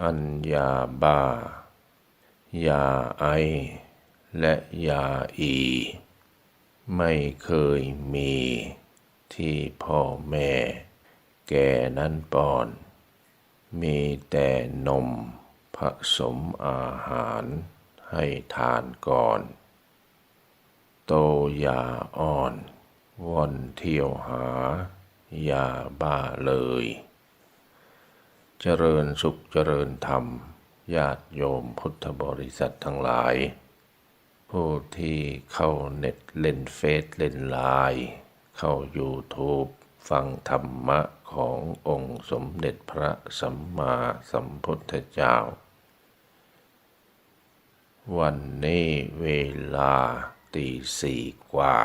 อัญญาบา ยาไอ และยาอี ไม่เคยมี ที่พ่อแม่ แก่นั้นป้อน มีแต่นมผสมอาหารให้ทานก่อน โตยาอ่อนว่อนเที่ยวหา ยาบ้าเลย เจริญสุขเจริญธรรม ญาติโยมพุทธบริษัททั้งหลาย ผู้ที่เข้าเน็ตเล่นเฟซเล่นไลน์เข้า YouTube ฟังธรรมะขององค์สมเด็จพระสัมมาสัมพุทธเจ้า วันนี้เวลาตีสี่กว่า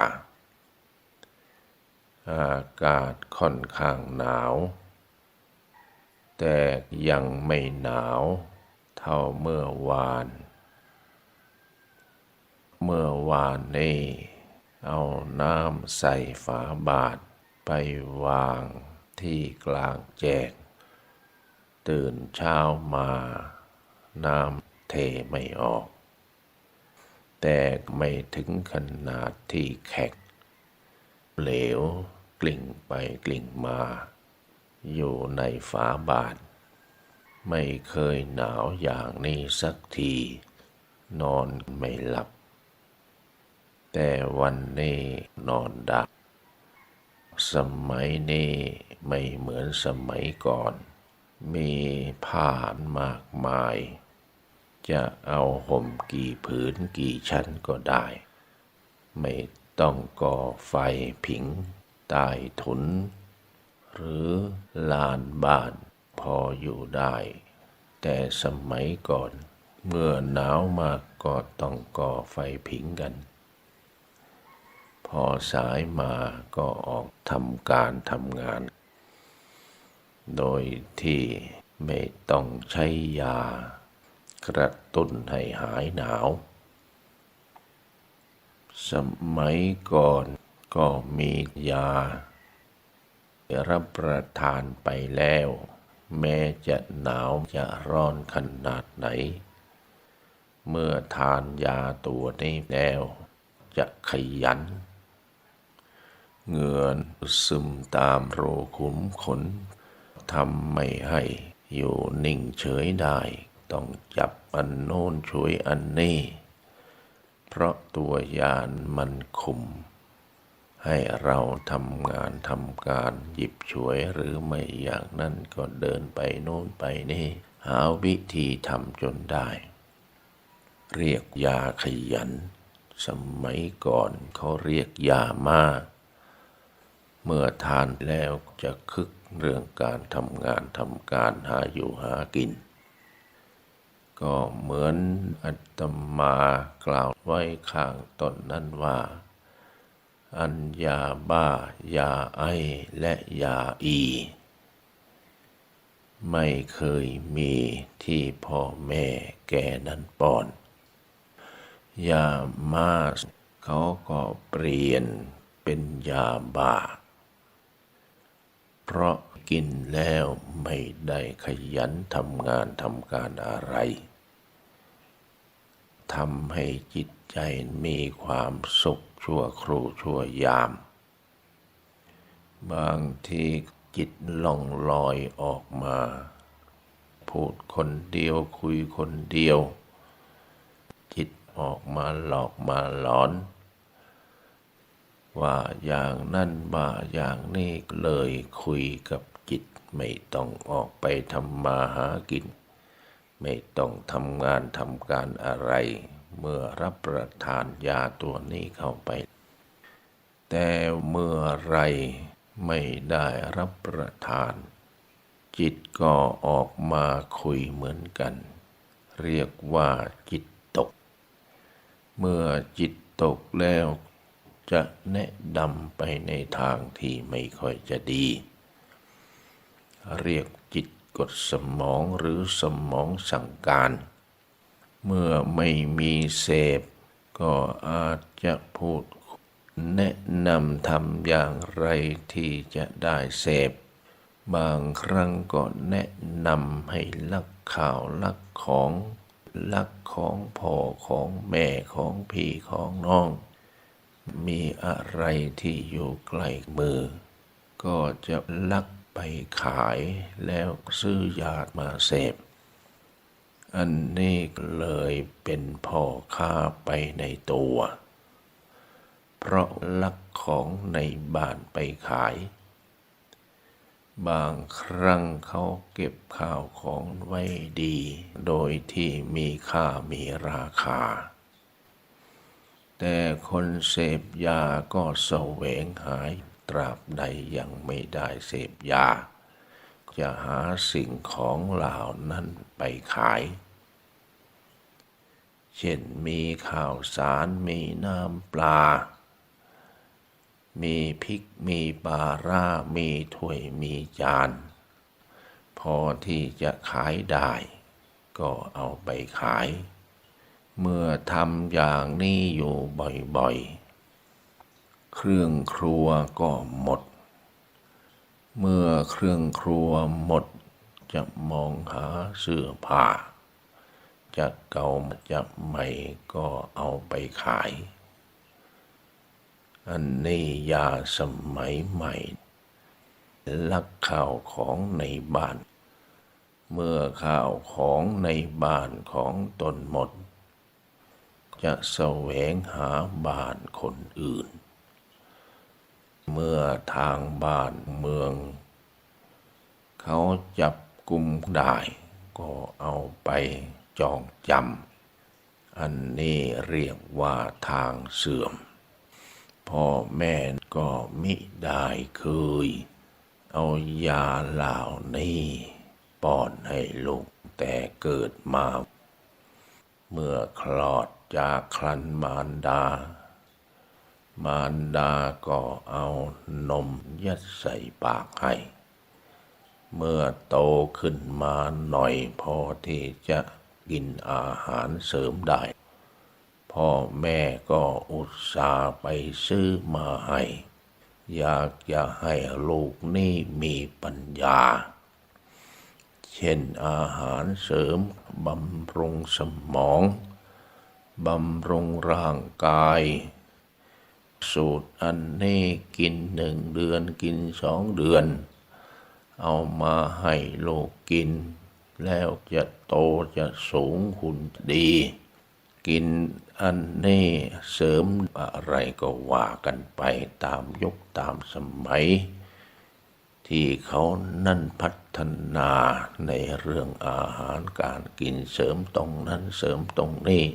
อากาศค่อนข้างหนาว แต่ยังไม่หนาวเท่าเมื่อวาน เมื่อวานนี้เอาน้ำใส่ฝาบาทไปวางที่กลางแจกตื่นเช้ามา น้ำเทไม่ออก แต่ไม่ถึงขนาดที่แข็งเหลวกลิ่งไปกลิ่งมา อยู่ในฝาบาท ไม่เคยหนาวอย่างนี้สักที นอนไม่หลับ แต่วันนี้นอนดับ สมัยนี้ไม่เหมือนสมัยก่อน มีผ้านมากมาย จะเอาห่มกี่ผืนกี่ชั้นก็ได้ ไม่ต้องก่อไฟผิงใต้ถุน หรือลานบ้านพออยู่ได้ แต่สมัยก่อน เมื่อหนาวมากก็ต้องก่อไฟผิงกัน พอสายมาก็ออกทำการทำงาน โดยที่ไม่ต้องใช้ยา กระตุ้นให้หายหนาว สมัยก่อนก็มียา รับประทานไปแล้ว แม้จะหนาวจะร้อนขนาดไหน เมื่อทานยาตัวนี้แล้ว จะขยันเงื่อนซึมตามโรขุมขนทำไม่ให้อยู่นิ่งเฉยได้ ต้องจับอันโน้นช่วยอันนี้ เพราะตัวยานมันคุม ให้เราทำงานทำการหยิบฉวยหรือไม่อย่างนั้นก็เดินไปโน้นไปนี่ หาวิธีทำจนได้ เรียกยาขยัน สมัยก่อนเขาเรียกยามาเมื่อทานแล้วจะคึกเรื่องการทำงานทำการหาอยู่หากิน ก็เหมือนอัตมากล่าวไว้ข้างต้นนั้นว่า อัญญาบ้ายาไอและยาอี ไม่เคยมีที่พ่อแม่แกนั้นป้อน ยามาสเขาก็เปลี่ยนเป็นยาบ้า เพราะกินแล้วไม่ได้ขยันทำงานทำการอะไร ทำให้จิตใจมีความสุขชั่วครู่ชั่วยาม บางทีจิตล่องลอยออกมา พูดคนเดียวคุยคนเดียว จิตออกมาหลอกมาหลอน ว่าอย่างนั่นว่าอย่างนี้เลยคุยกับจิตไม่ต้องออกไปทำมาหากิน ไม่ต้องทำงานทำการอะไร เมื่อรับประทานยาตัวนี้เข้าไป แต่เมื่อไรไม่ได้รับประทาน จิตก็ออกมาคุยเหมือนกัน เรียกว่าจิตตก เมื่อจิตตกแล้วจะแนะนำไปในทางที่ไม่ค่อยจะดี เรียกจิต กดสมองหรือสมองสั่งการ เมื่อไม่มีเสพ ก็อาจจะพูดแนะนำทำอย่างไรที่จะได้เสพ บางครั้งก็แนะนำให้ลักข่าวลักของลักของพ่อของแม่ของพี่ของน้อง มีอะไรที่อยู่ใกล้มือ ก็จะลัก ไปขายแล้วซื้อยามาเสพ อันนี้เลยเป็นพ่อค้าไปในตัว เพราะลักของในบ้านไปขาย บางครั้งเขาเก็บข้าวของไว้ดี โดยที่มีค่ามีราคาแต่คนเสพยาก็แสวงหาย ตราบใดยังไม่ได้เสพยา จะหาสิ่งของเหล่านั้นไปขาย เช่นมีข้าวสารมีน้ำปลา มีพริกมีปลาร่ามีถ้วยมีจาน พอที่จะขายได้ ก็เอาไปขาย เมื่อทำอย่างนี้อยู่บ่อยๆ เครื่องครัวก็หมด เมื่อเครื่องครัวหมด จะมองหาเสื้อผ้า จะเก่าจะใหม่ก็เอาไปขาย อันนี้ยาสมัยใหม่ ลักข้าวของในบ้าน เมื่อข้าวของในบ้านของตนหมดจะแสวงหาบ้านคนอื่น ทางบ้านเมือง เขาจับกลุ่มได้ ก็เอาไปจองจำ อันนี้เรียกว่าทางเสื่อม พ่อแม่ก็มิได้เคย เอายาเหล่านี้ป้อนให้ลูกแต่เกิดมา เมื่อคลอดจากครันมารดา มารดาก็เอานมยัดใส่ปากให้ เมื่อโตขึ้นมาหน่อยพอที่จะกินอาหารเสริมได้ พ่อแม่ก็อุตส่าห์ไปซื้อมาให้ อยากจะให้ลูกนี่มีปัญญา เช่นอาหารเสริมบำรุงสมอง บำรุงร่างกาย สูตรอันนี้กินหนึ่งเดือนกินสองเดือน เอามาให้ลูกกิน แล้วจะโตจะสูงหุ่นดี กินอันนี้เสริมอะไรก็ว่ากันไปตามยุคตามสมัย ที่เขานั่นพัฒนาในเรื่องอาหารการกินเสริมตรงนั้นเสริมตรงนี้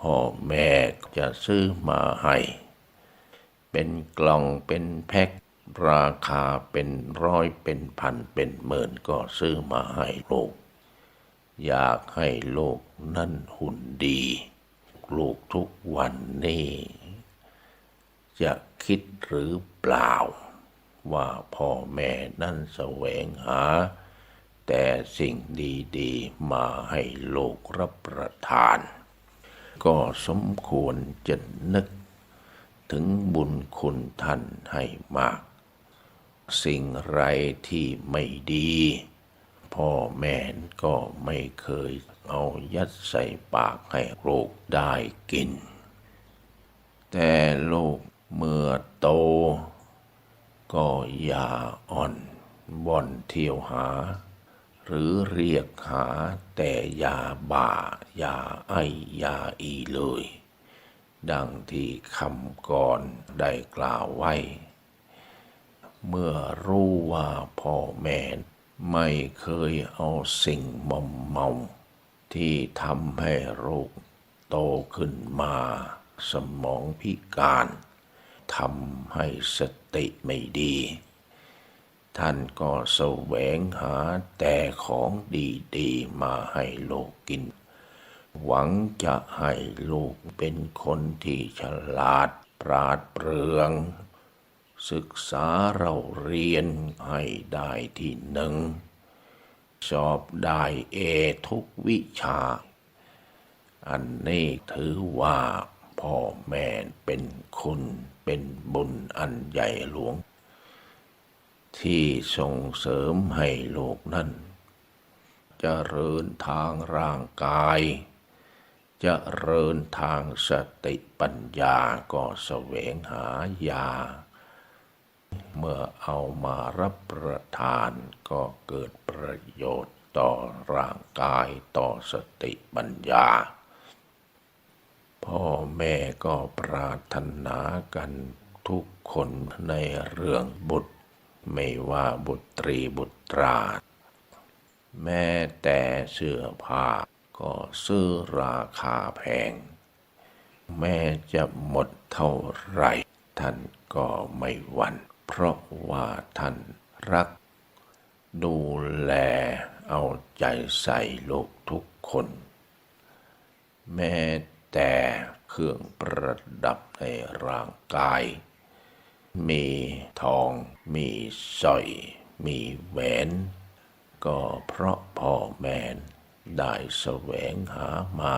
พ่อแม่จะซื้อมาให้ เป็นกล่องเป็นแพ็คราคาเป็นร้อยเป็นพันเป็นหมื่นก็ซื้อมาให้ลูก อยากให้ลูกนั่นหุ่นดี ลูกทุกวันนี้จะคิดหรือเปล่า ว่าพ่อแม่นั่นแสวงหา แต่สิ่งดีๆมาให้ลูกรับประทาน ก็สมควรจะนึก ถึงบุญคุณท่านให้มาก สิ่งไรที่ไม่ดี พ่อแม่ก็ไม่เคยเอายัดใส่ปากให้ลูกได้กิน แต่ลูกเมื่อโต ก็อย่าอ่อนบ่อนเที่ยวหา หรือเรียกหาแต่ยาบ่ายาไอยาอีเลย ดังที่คำก่อนได้กล่าวไว้ เมื่อรู้ว่าพ่อแม่ไม่เคยเอาสิ่งมอมเมา ที่ทำให้ลูกโตขึ้นมาสมองพิการทำให้สติไม่ดี ท่านก็แสวงหาแต่ของดีๆมาให้ลูกกิน หวังจะให้ลูกเป็นคนที่ฉลาด ปราดเปรื่อง ศึกษาเราเรียนให้ได้ที่หนึ่ง สอบได้เอทุกวิชา อันนี้ถือว่าพ่อแม่เป็นคุณเป็นบุญอันใหญ่หลวง ที่ส่งเสริมให้ลูกนั้นเจริญทางร่างกาย จเริญทางสติปัญญาก็แสวงหายา เมื่อเอามารับประทานก็เกิดประโยชน์ต่อร่างกายต่อสติปัญญา พ่อแม่ก็ปรารถนากันทุกคนในเรื่องบุตร ไม่ว่าบุตรีบุตรา แม้แต่เสื้อผ้า ก็ซื้อราคาแพง แม้จะหมดเท่าไหรท่านก็ไม่หวัน่นเพราะว่าท่านรัก ดูแลเอาใจใส่ลูกทุกคน แม้แต่เครื่องประดับในร่างกาย มีทอง มีสร้อย มีแหวน ก็เพราะพ่อแม่ ได้แสวงหามา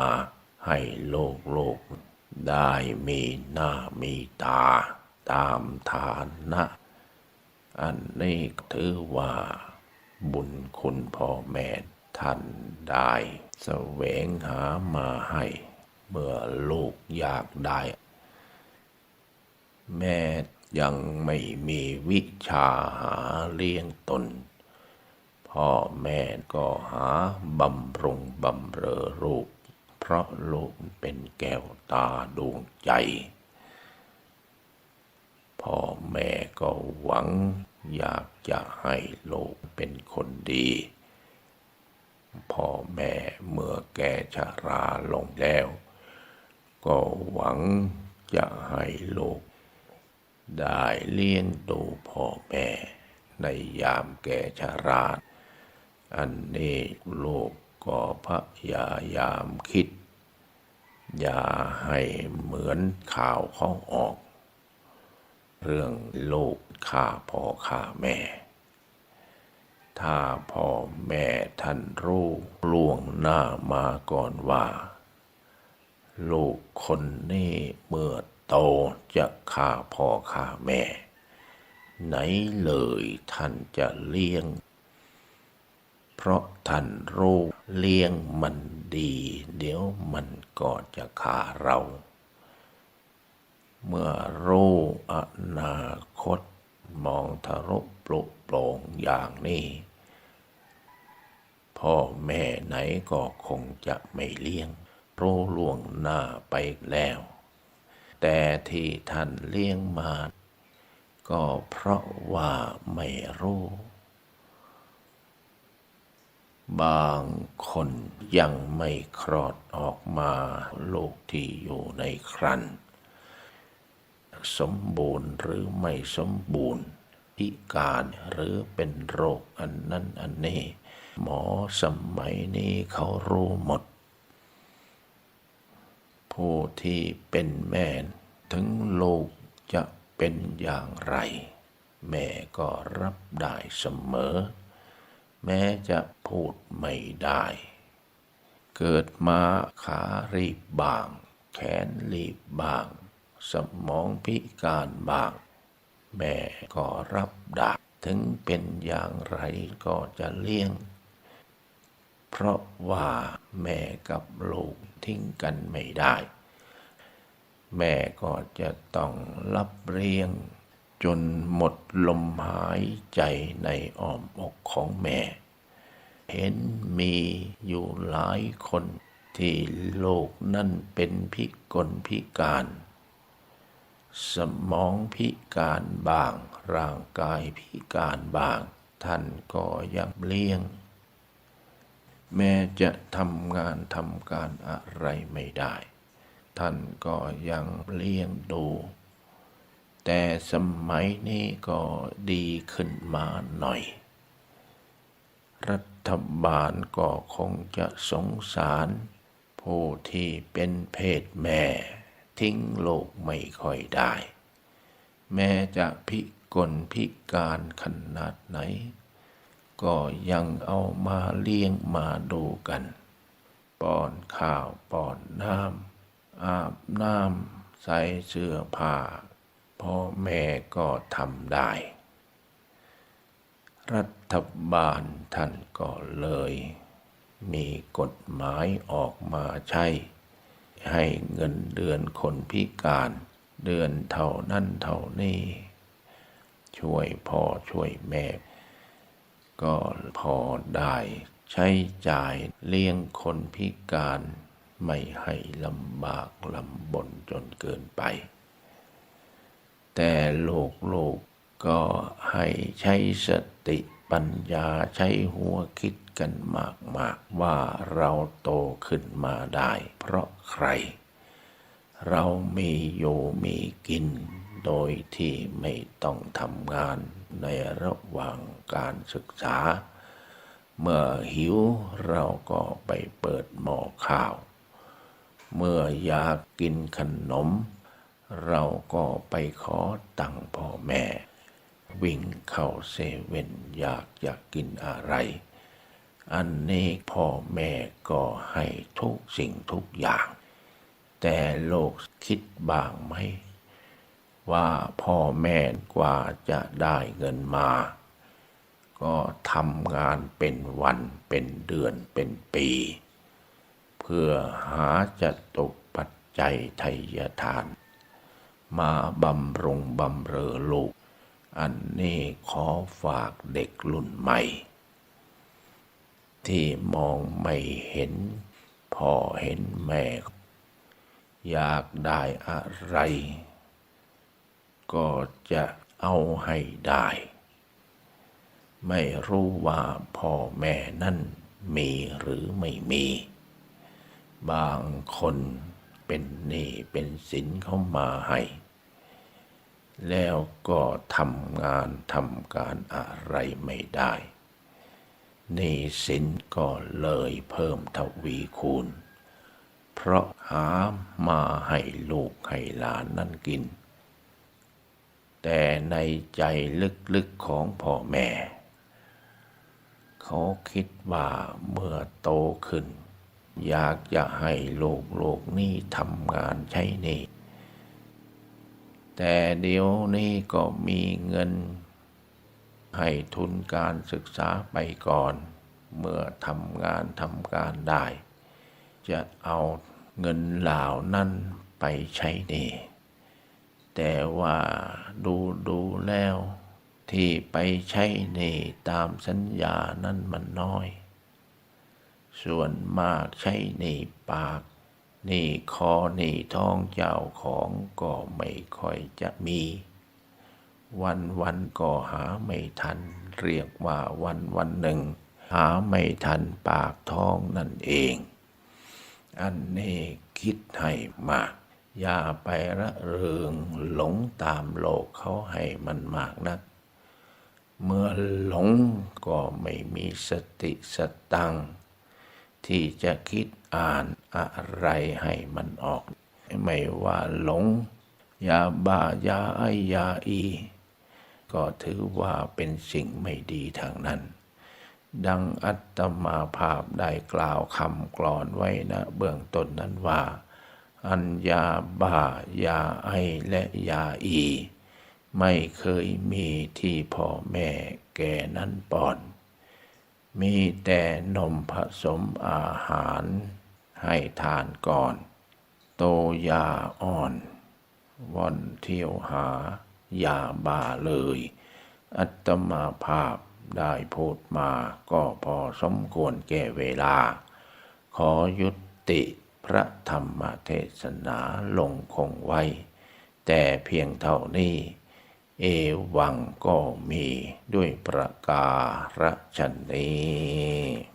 ให้โลกโลก ได้มีหน้ามีตา ตามฐานะ อันนี้ถือว่าบุญคุณพ่อแม่ท่านได้แสวงหามาให้ เมื่อลูกอยากได้ แม่ยังไม่มีวิชาหาเลี้ยงตน พ่อแม่ก็หาบำรุงบำเรอลูก เพราะลูกเป็นแก้วตาดวงใจ พ่อแม่ก็หวังอยากจะให้ลูกเป็นคนดี พ่อแม่เมื่อแก่ชราลงแล้ว ก็หวังจะให้ลูกได้เลี้ยงดูพ่อแม่ในยามแก่ชรา อันนี้โลกก็พยายามคิด อย่าให้เหมือนข่าวเขาออก เรื่องโลกฆ่าพ่อฆ่าแม่ ถ้าพ่อแม่ท่านรู้ล่วงหน้ามาก่อนว่า ลูกคนนี้เมื่อโตจะฆ่าพ่อฆ่าแม่ ไหนเลยท่านจะเลี้ยง เพราะท่านรู้เลี้ยงมันดี เดี๋ยวมันก็จะฆ่าเรา เมื่อรู้อนาคตมองทะลุปลุกโปร่งอย่างนี้ พ่อแม่ไหนก็คงจะไม่เลี้ยงรู้ล่วงหน้าไปแล้ว แต่ที่ท่านเลี้ยงมา ก็เพราะว่าไม่รู้ บางคนยังไม่คลอดออกมาลูกที่อยู่ในครรภ์สมบูรณ์หรือไม่สมบูรณ์ พิการหรือเป็นโรคอันนั้นอันนี้ หมอสมัยนี้เขารู้หมด ผู้ที่เป็นแม่ ถึงลูกจะเป็นอย่างไร แม่ก็รับได้เสมอ แม้จะพูดไม่ได้ เกิดมาขารีบบาง แขนรีบบาง สมองพิการบาง แม่ก็รับได้ถึงเป็นอย่างไรก็จะเลี้ยง เพราะว่าแม่กับลูกทิ้งกันไม่ได้ แม่ก็จะต้องรับเลี้ยง จนหมดลมหายใจในอ้อมอกของแม่ เห็นมีอยู่หลายคนที่โลกนั่นเป็นพิกลพิการ สมองพิการบาง ร่างกายพิการบาง ท่านก็ยังเลี้ยง แม้จะทำงานทำการอะไรไม่ได้ ท่านก็ยังเลี้ยงดู แต่สมัยนี้ก็ดีขึ้นมาหน่อย รัฐบาลก็คงจะสงสาร ผู้ที่เป็นเพศแม่ ทิ้งโลกไม่ค่อยได้ แม้จะพิกลพิการขนาดไหน ก็ยังเอามาเลี้ยงมาดูกันป้อนข้าวป้อนน้ำอาบน้ำใส่เสื้อผ้า พ่อแม่ก็ทำได้ รัฐบาลท่านก็เลย มีกฎหมายออกมาใช้ ให้เงินเดือนคนพิการเดือนเท่านั้นเท่านี้ ช่วยพ่อช่วยแม่ ก็พอได้ใช้จ่ายเลี้ยงคนพิการไม่ให้ลำบากลำบนจนเกินไป แต่โลกโลกก็ให้ใช้สติปัญญาใช้หัวคิดกันมากๆว่าเราโตขึ้นมาได้ เพราะใคร เรามีอยู่มีกิน โดยที่ไม่ต้องทำงานในระหว่างการศึกษา เมื่อหิวเราก็ไปเปิดหม้อข้าว เมื่ออยากกินขนม เราก็ไปขอตังค์พ่อแม่ วิ่งเข้าเซเว่นอยากอยากกินอะไร อันนี้พ่อแม่ก็ให้ทุกสิ่งทุกอย่าง แต่โลกคิดบ้างไหม ว่าพ่อแม่กว่าจะได้เงินมา ก็ทำงานเป็นวันเป็นเดือนเป็นปี เพื่อหาจะตกปัจจัยไทยทาน มาบำรงบำเรอลูก อันนี้ขอฝากเด็กรุ่นใหม่ ที่มองไม่เห็นพ่อเห็นแม่ อยากได้อะไร ก็จะเอาให้ได้ ไม่รู้ว่าพ่อแม่นั่นมีหรือไม่มี บางคนเป็นหนี้เป็นสินเข้ามาให้ แล้วก็ทำงานทำการอะไรไม่ได้หนี้สินก็เลยเพิ่มทวีคูณ เพราะหามาให้ลูกให้หลานนั่นกิน แต่ในใจลึกๆของพ่อแม่ เขาคิดว่าเมื่อโตขึ้น อยากจะให้ลูกโลกนี้ทำงานใช้หนี่ แต่เดี๋ยวนี้ก็มีเงิน ให้ทุนการศึกษาไปก่อน เมื่อทำงานทำการได้ จะเอาเงินเหล่านั้นไปใช้หนี่แต่ว่าดูดูแล้ว ที่ไปใช้หนี่ตามสัญญานั้นมันน้อย ส่วนมากใช้หนี่ปาก นี่คอนี่ท้องเจ้าของก็ไม่ค่อยจะมี วันวันก็หาไม่ทัน เรียกว่าวันวันหนึ่ง หาไม่ทันปากท้องนั่นเอง อันนี้คิดให้มาก อย่าไประเริงหลงตามโลกเขาให้มันมากนัก เมื่อหลงก็ไม่มีสติสตังที่จะคิดอ่าน อะไรให้มันออก ไม่ว่าหลง ยาบ้ายาไอยาอี ก็ถือว่าเป็นสิ่งไม่ดีทางนั้น ดังอัตมาภาพได้กล่าวคำกลอนไว้นะเบื้องต้นนั้นว่า อัญญาบ้ายาไอและยาอี ไม่เคยมีที่พ่อแม่แก่นั้นปอนมีแต่นมผสมอาหาร ให้ทานก่อน โตยาอ่อน ว่อนเที่ยวหายาบ้าเลย อัตมาภาพได้พูดมาก็พอสมควรแก่เวลา ขอยุติพระธรรมเทศนาลงคงไว้ แต่เพียงเท่านี้ เอวังก็มีด้วยประการฉนี้